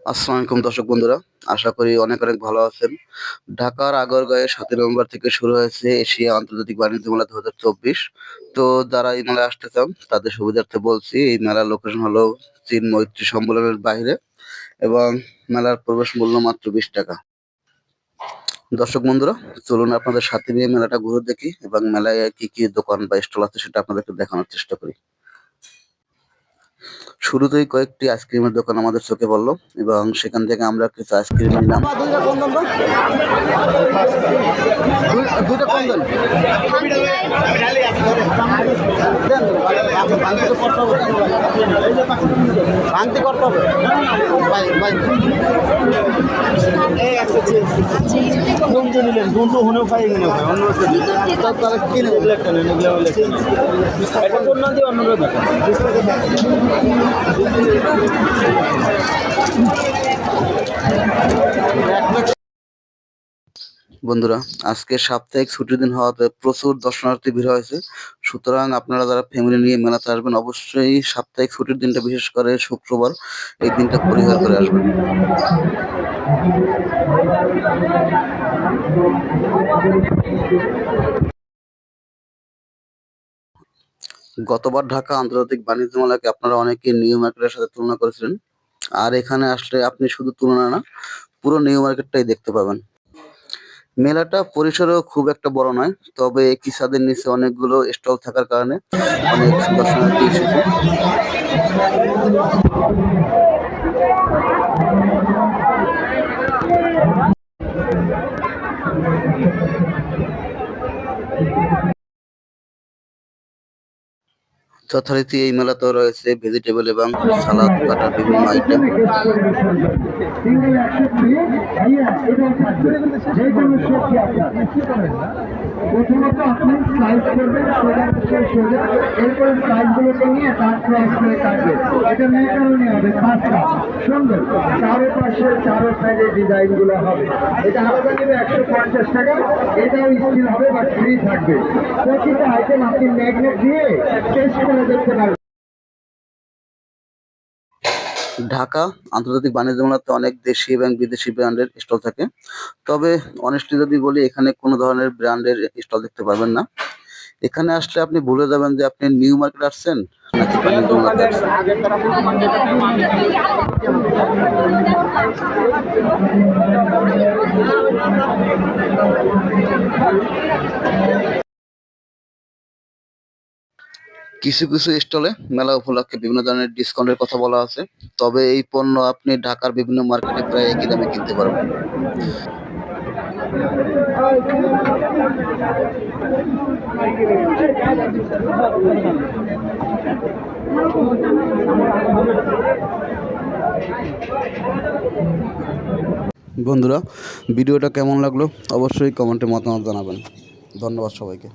আসসালামু আলাইকুম দর্শক বন্ধুরা, আশা করি অনেক অনেক ভালো আছেন। ঢাকার আগরগাঁয়ে সাতই নভেম্বর থেকে শুরু হয়েছে এশিয়া আন্তর্জাতিক বাণিজ্য মেলা দু হাজার চব্বিশ। তো যারা এই মেলায় আসতে চান, তাদের সুবিধার্থে বলছি, এই মেলার লোকেশন হলো চীন মৈত্রী সম্মেলনের বাইরে এবং মেলার প্রবেশ মূল্য মাত্র বিশ টাকা। দর্শক বন্ধুরা, চলুন আপনাদের সাথে নিয়ে মেলাটা ঘুরে দেখি এবং মেলায় কি কি দোকান বা স্টল আছে সেটা আপনাদেরকে দেখানোর চেষ্টা করি। শুরুতেই কয়েকটি আইসক্রিমের দোকান আমাদের চোখে পড়ল এবং সেখান থেকে আমরা কিছু আইসক্রিম নিলাম। ভাঙতি করতে হবে। ভাই ভাই কোনটা নিলেন দুটো হলেও পাই হয় অন্য তারা কিনে একটা নেন এগুলো এটা কোন না দিয়ে অন্যরা দেখেন বন্ধুরা, আজকে সাপ্তাহিক ছুটির দিন হওয়াতে প্রচুর দর্শনার্থী ভিড় হয়েছে। সুতরাং আপনারা যারা ফ্যামিলি নিয়ে মেলাতে আসবেন, অবশ্যই সাপ্তাহিক ছুটির দিনটা বিশেষ করে শুক্রবার এই দিনটা পরিহার করে আসবেন। গতবার ঢাকা আন্তর্জাতিক বাণিজ্য মেলাকে আপনারা অনেকে নিউ মার্কেটের সাথে তুলনা করেছিলেন। আর এখানে আসলে আপনি শুধু তুলনা না, পুরো নিউ মার্কেটটাই দেখতে পাবেন। মেলাটা পরিসরেও খুব একটা বড় নয়, তবে একই ছাদের নিচে অনেকগুলো স্টল থাকার কারণে অনেক দর্শনার্থী এসেছে যথারীতি এই মেলাতেও রয়েছে ভেজিটেবল এবং সালাদ কাটার বিভিন্ন আইটেম। আপনি এরপরে সুন্দর ডিজাইনগুলো হবে এটা একশো পঞ্চাশ টাকা এটাও বা আইটেম আপনি ম্যাগনেট দিয়ে টেস্ট করে ঢাকা আন্তর্জাতিক বাণিজ্য মেলাতে অনেক দেশি এবং বিদেশি ব্র্যান্ডের স্টল থাকে। তবে অনেস্টলি যদি বলি এখানে কোনো ধরনের ব্র্যান্ডের স্টল দেখতে পাবেন না। এখানে আসলে আপনি ভুলে যাবেন যে আপনি নিউ মার্কেট আসছেন নাকি বাণিজ্য মেলাতে আসছেন? কিছু কিছু স্টলে মেলা উপলক্ষে বিভিন্ন ধরনের ডিসকাউন্টের কথা বলা আছে। তবে এই পণ্য আপনি ঢাকার বিভিন্ন মার্কেটে প্রায় একই দামে কিনতে পারবেন। বন্ধুরা, ভিডিওটা কেমন লাগল? অবশ্যই কমেন্টে মতামত জানাবেন। ধন্যবাদ সবাইকে।